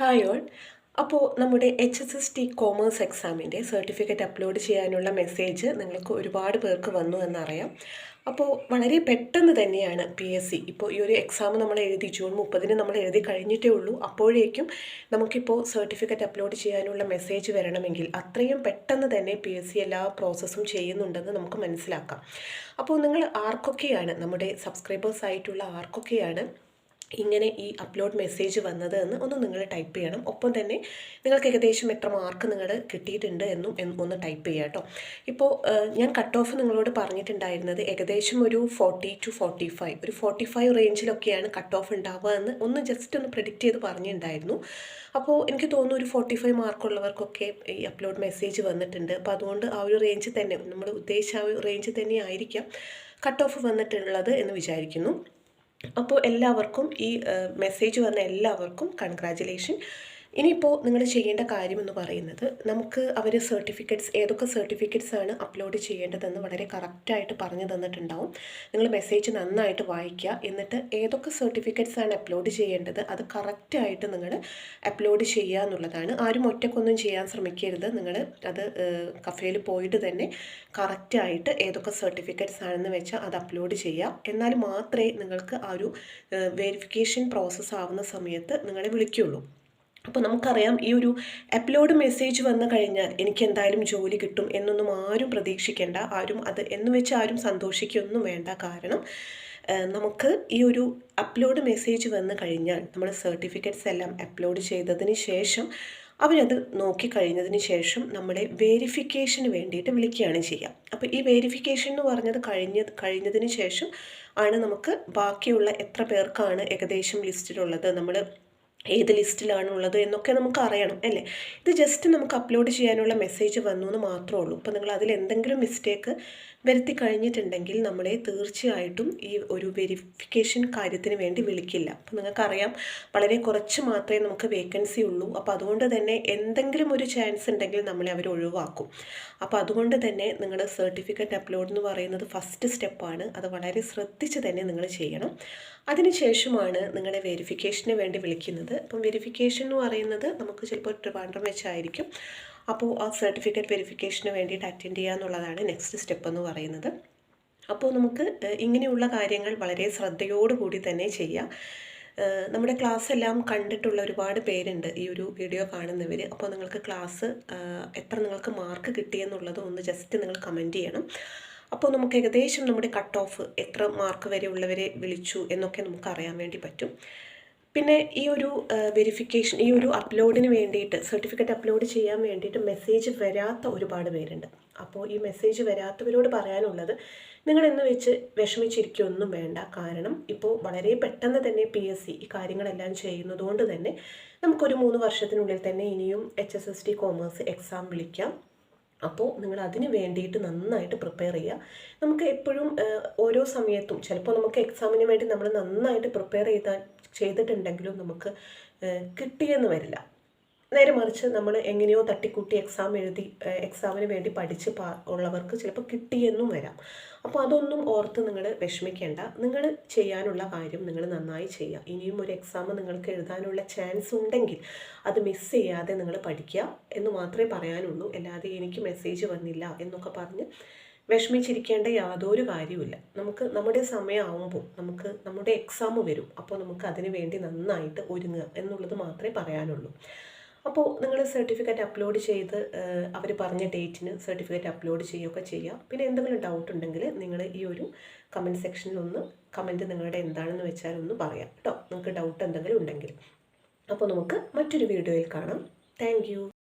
Hi all അപ്പോൾ നമ്മുടെ H S S T commerce എക്സാമിന്റെ സർട്ടിഫിക്കറ്റ് അപ്ലോഡ് ചെയ്യാനുള്ള മെസ്സേജ് നിങ്ങൾക്ക് ഒരുപാട് പേർക്ക് വന്നു എന്നറിയാം. അപ്പോൾ വളരെ പെട്ടെന്ന് തന്നെയാണ് പി എസ് സി ഇപ്പോൾ ഈ ഒരു എക്സാം നമ്മൾ എഴുതി ജൂൺ മുപ്പതിന് നമ്മൾ എഴുതി കഴിഞ്ഞിട്ടേ ഉള്ളൂ. അപ്പോഴേക്കും നമുക്കിപ്പോൾ സർട്ടിഫിക്കറ്റ് അപ്ലോഡ് ചെയ്യാനുള്ള മെസ്സേജ് വരണമെങ്കിൽ അത്രയും പെട്ടെന്ന് തന്നെ പി എസ് സി എല്ലാ പ്രോസസ്സും ചെയ്യുന്നുണ്ടെന്ന് നമുക്ക് മനസ്സിലാക്കാം. അപ്പോൾ നിങ്ങൾ ആർക്കൊക്കെയാണ് നമ്മുടെ സബ്സ്ക്രൈബേഴ്സ് ആയിട്ടുള്ള ആർക്കൊക്കെയാണ് ഇങ്ങനെ ഈ അപ്ലോഡ് മെസ്സേജ് വന്നത് എന്ന് ഒന്ന് നിങ്ങൾ ടൈപ്പ് ചെയ്യണം. ഒപ്പം തന്നെ നിങ്ങൾക്ക് ഏകദേശം എത്ര മാർക്ക് നിങ്ങൾ കിട്ടിയിട്ടുണ്ട് എന്നും ഒന്ന് ടൈപ്പ് ചെയ്യുക കേട്ടോ ഇപ്പോൾ ഞാൻ കട്ട് ഓഫ് നിങ്ങളോട് പറഞ്ഞിട്ടുണ്ടായിരുന്നത് ഏകദേശം ഒരു ഫോർട്ടി ടു ഫോർട്ടി ഫൈവ് ഒരു ഫോർട്ടി ഫൈവ് റേഞ്ചിലൊക്കെയാണ് കട്ട് ഓഫ് ഉണ്ടാവുക എന്ന് ഒന്ന് ജസ്റ്റ് ഒന്ന് പ്രിഡിക്റ്റ് ചെയ്ത് പറഞ്ഞിട്ടുണ്ടായിരുന്നു. അപ്പോൾ എനിക്ക് തോന്നുന്നു ഒരു ഫോർട്ടി ഫൈവ് മാർക്കുള്ളവർക്കൊക്കെ ഈ അപ്ലോഡ് മെസ്സേജ് വന്നിട്ടുണ്ട്. അപ്പോൾ അതുകൊണ്ട് ആ ഒരു റേഞ്ച് തന്നെ നമ്മൾ ഉദ്ദേശിച്ച ആ ഒരു റേഞ്ച് തന്നെ ആയിരിക്കാം കട്ട് ഓഫ് വന്നിട്ടുള്ളത് എന്ന് വിചാരിക്കുന്നു. അപ്പോൾ എല്ലാവർക്കും ഈ മെസ്സേജ് വന്ന എല്ലാവർക്കും കൺഗ്രാജുലേഷൻ ഇനിയിപ്പോൾ നിങ്ങൾ ചെയ്യേണ്ട കാര്യമെന്ന് പറയുന്നത് നമുക്ക് അവർ സർട്ടിഫിക്കറ്റ്സ് ഏതൊക്കെ സർട്ടിഫിക്കറ്റ്സ് ആണ് അപ്ലോഡ് ചെയ്യേണ്ടതെന്ന് വളരെ കറക്റ്റായിട്ട് പറഞ്ഞു തന്നിട്ടുണ്ടാവും. നിങ്ങൾ മെസ്സേജ് നന്നായിട്ട് വായിക്കുക. എന്നിട്ട് ഏതൊക്കെ സർട്ടിഫിക്കറ്റ്സ് ആണ് അപ്ലോഡ് ചെയ്യേണ്ടത് അത് കറക്റ്റായിട്ട് നിങ്ങൾ അപ്ലോഡ് ചെയ്യുക എന്നുള്ളതാണ്. ആരും ഒറ്റക്കൊന്നും ചെയ്യാൻ ശ്രമിക്കരുത്. നിങ്ങൾ അത് കഫേയിൽ പോയിട്ട് തന്നെ കറക്റ്റായിട്ട് ഏതൊക്കെ സർട്ടിഫിക്കറ്റ്സ് ആണെന്ന് വെച്ചാൽ അത് അപ്ലോഡ് ചെയ്യുക. എന്നാൽ മാത്രമേ നിങ്ങൾക്ക് ആ ഒരു വെരിഫിക്കേഷൻ പ്രോസസ്സ് ആവുന്ന സമയത്ത് നിങ്ങളെ വിളിക്കുകയുള്ളൂ അപ്പോൾ നമുക്കറിയാം ഈ ഒരു അപ്ലോഡ് മെസ്സേജ് വന്നു കഴിഞ്ഞാൽ എനിക്ക് എന്തായാലും ജോലി കിട്ടും എന്നൊന്നും ആരും പ്രതീക്ഷിക്കേണ്ട ആരും അത് എന്ന് വെച്ച് ആരും സന്തോഷിക്കൊന്നും വേണ്ട. കാരണം നമുക്ക് ഈ ഒരു അപ്ലോഡ് മെസ്സേജ് വന്നു കഴിഞ്ഞാൽ നമ്മൾ സർട്ടിഫിക്കറ്റ്സ് എല്ലാം അപ്ലോഡ് ചെയ്തതിന് ശേഷം അവരത് നോക്കിക്കഴിഞ്ഞതിന് ശേഷം നമ്മളെ വേരിഫിക്കേഷന് വേണ്ടിയിട്ട് വിളിക്കുകയാണ് ചെയ്യുക. അപ്പോൾ ഈ വേരിഫിക്കേഷൻ എന്ന് പറഞ്ഞത് കഴിഞ്ഞ കഴിഞ്ഞതിന് ശേഷം ആണ് നമുക്ക് ബാക്കിയുള്ള എത്ര പേർക്കാണ് ഏകദേശം ലിസ്റ്റിലുള്ളത് നമ്മൾ ഏത് ലിസ്റ്റിലാണുള്ളത് എന്നൊക്കെ നമുക്ക് അറിയണം അല്ലേ? ഇത് ജസ്റ്റ് നമുക്ക് അപ്ലോഡ് ചെയ്യാനുള്ള മെസ്സേജ് വന്നു എന്ന് മാത്രമേ ഉള്ളൂ. അപ്പോൾ നിങ്ങൾ അതിൽ എന്തെങ്കിലും മിസ്റ്റേക്ക് വരുത്തി കഴിഞ്ഞിട്ടുണ്ടെങ്കിൽ നമ്മളെ തീർച്ചയായിട്ടും ഈ ഒരു വെരിഫിക്കേഷൻ കാര്യത്തിന് വേണ്ടി വിളിക്കില്ല. അപ്പോൾ നിങ്ങൾക്കറിയാം വളരെ കുറച്ച് മാത്രമേ നമുക്ക് വേക്കൻസി ഉള്ളൂ. അപ്പോൾ അതുകൊണ്ട് തന്നെ എന്തെങ്കിലും ഒരു ചാൻസ് ഉണ്ടെങ്കിൽ നമ്മളെ അവർ ഒഴിവാക്കും. അപ്പോൾ അതുകൊണ്ട് തന്നെ നിങ്ങളുടെ സർട്ടിഫിക്കറ്റ് അപ്ലോഡ് എന്ന് പറയുന്നത് ഫസ്റ്റ് സ്റ്റെപ്പാണ് അത് വളരെ ശ്രദ്ധിച്ച് തന്നെ നിങ്ങൾ ചെയ്യണം. അതിനുശേഷമാണ് നിങ്ങളെ വെരിഫിക്കേഷന് വേണ്ടി വിളിക്കുന്നത്. അപ്പം വെരിഫിക്കേഷൻ എന്ന് പറയുന്നത് നമുക്ക് ചിലപ്പോൾ ട്രിവാൻഡ്രം വെച്ചായിരിക്കും. അപ്പോൾ ആ സർട്ടിഫിക്കറ്റ് വെരിഫിക്കേഷന് വേണ്ടിയിട്ട് അറ്റൻഡ് ചെയ്യുക എന്നുള്ളതാണ് നെക്സ്റ്റ് സ്റ്റെപ്പ് എന്ന് പറയുന്നത്. അപ്പോൾ നമുക്ക് ഇങ്ങനെയുള്ള കാര്യങ്ങൾ വളരെ ശ്രദ്ധയോടുകൂടി തന്നെ ചെയ്യാം. നമ്മുടെ ക്ലാസ് എല്ലാം കണ്ടിട്ടുള്ള ഒരുപാട് പേരുണ്ട് ഈ ഒരു വീഡിയോ കാണുന്നവർ അപ്പോൾ നിങ്ങൾക്ക് ക്ലാസ് എത്ര നിങ്ങൾക്ക് മാർക്ക് കിട്ടിയെന്നുള്ളത് ഒന്ന് ജസ്റ്റ് നിങ്ങൾ കമന്റ് ചെയ്യണം. അപ്പോൾ നമുക്ക് ഏകദേശം നമ്മുടെ കട്ട് ഓഫ് എത്ര മാർക്ക് വരെ ഉള്ളവരെ വിളിച്ചു എന്നൊക്കെ നമുക്ക് അറിയാൻ വേണ്ടി പറ്റും. പിന്നെ ഈ ഒരു വെരിഫിക്കേഷൻ ഈ ഒരു അപ്ലോഡിന് വേണ്ടിയിട്ട് സർട്ടിഫിക്കറ്റ് അപ്ലോഡ് ചെയ്യാൻ വേണ്ടിയിട്ട് മെസ്സേജ് വരാത്ത ഒരുപാട് പേരുണ്ട്. അപ്പോൾ ഈ മെസ്സേജ് വരാത്തവരോട് പറയാനുള്ളത് നിങ്ങൾ എന്ന് വെച്ച് വിഷമിച്ചിരിക്കുകയൊന്നും വേണ്ട. കാരണം ഇപ്പോൾ വളരെ പെട്ടെന്ന് തന്നെ പി എസ് സി ഈ കാര്യങ്ങളെല്ലാം ചെയ്യുന്നതുകൊണ്ട് തന്നെ നമുക്കൊരു മൂന്ന് വർഷത്തിനുള്ളിൽ തന്നെ ഇനിയും H S S T commerce exam വിളിക്കാം. അപ്പോൾ നിങ്ങൾ അതിന് വേണ്ടിയിട്ട് നന്നായിട്ട് പ്രിപ്പയർ ചെയ്യുക. നമുക്ക് എപ്പോഴും ഓരോ സമയത്തും ചിലപ്പോൾ നമുക്ക് എക്സാമിന് വേണ്ടി നമ്മൾ നന്നായിട്ട് പ്രിപ്പയർ ചെയ്താൽ ചെയ്തിട്ടുണ്ടെങ്കിലും നമുക്ക് കിട്ടിയെന്ന് വരില്ല. നേരെ മറിച്ച് നമ്മൾ എങ്ങനെയോ തട്ടിക്കൂട്ടി എക്സാം എഴുതി എക്സാമിന് വേണ്ടി പഠിച്ച് പാ ഉള്ളവർക്ക് ചിലപ്പോൾ കിട്ടിയെന്നും വരാം. അപ്പോൾ അതൊന്നും ഓർത്ത് നിങ്ങൾ വിഷമിക്കേണ്ട. നിങ്ങൾ ചെയ്യാനുള്ള കാര്യം നിങ്ങൾ നന്നായി ചെയ്യുക. ഇനിയും ഒരു എക്സാം നിങ്ങൾക്ക് എഴുതാനുള്ള ചാൻസ് ഉണ്ടെങ്കിൽ അത് മിസ് ചെയ്യാതെ നിങ്ങൾ പഠിക്കുക എന്ന് മാത്രമേ പറയാനുള്ളൂ. അല്ലാതെ എനിക്ക് മെസ്സേജ് വന്നില്ല എന്നൊക്കെ പറഞ്ഞ് വിഷമിച്ചിരിക്കേണ്ട യാതൊരു കാര്യവുമില്ല. നമുക്ക് നമ്മുടെ സമയമാവുമ്പോൾ നമുക്ക് നമ്മുടെ എക്സാം വരും. അപ്പോൾ നമുക്ക് അതിന് വേണ്ടി നന്നായിട്ട് ഒരുങ്ങുക എന്നുള്ളത് മാത്രമേ പറയാനുള്ളൂ. അപ്പോൾ നിങ്ങൾ സർട്ടിഫിക്കറ്റ് അപ്ലോഡ് ചെയ്ത് അവർ പറഞ്ഞ ഡേറ്റിന് സർട്ടിഫിക്കറ്റ് അപ്ലോഡ് ചെയ്യുകയൊക്കെ ചെയ്യുക. പിന്നെ എന്തെങ്കിലും ഡൗട്ട് ഉണ്ടെങ്കിൽ നിങ്ങൾ ഈ ഒരു കമന്റ് സെക്ഷനിൽ ഒന്ന് കമന്റ് നിങ്ങളുടെ എന്താണെന്ന് വെച്ചാൽ ഒന്ന് പറയാം കേട്ടോ. നിങ്ങൾക്ക് ഡൗട്ട് എന്തെങ്കിലും ഉണ്ടെങ്കിൽ. അപ്പോൾ നമുക്ക് മറ്റൊരു വീഡിയോയിൽ കാണാം. താങ്ക്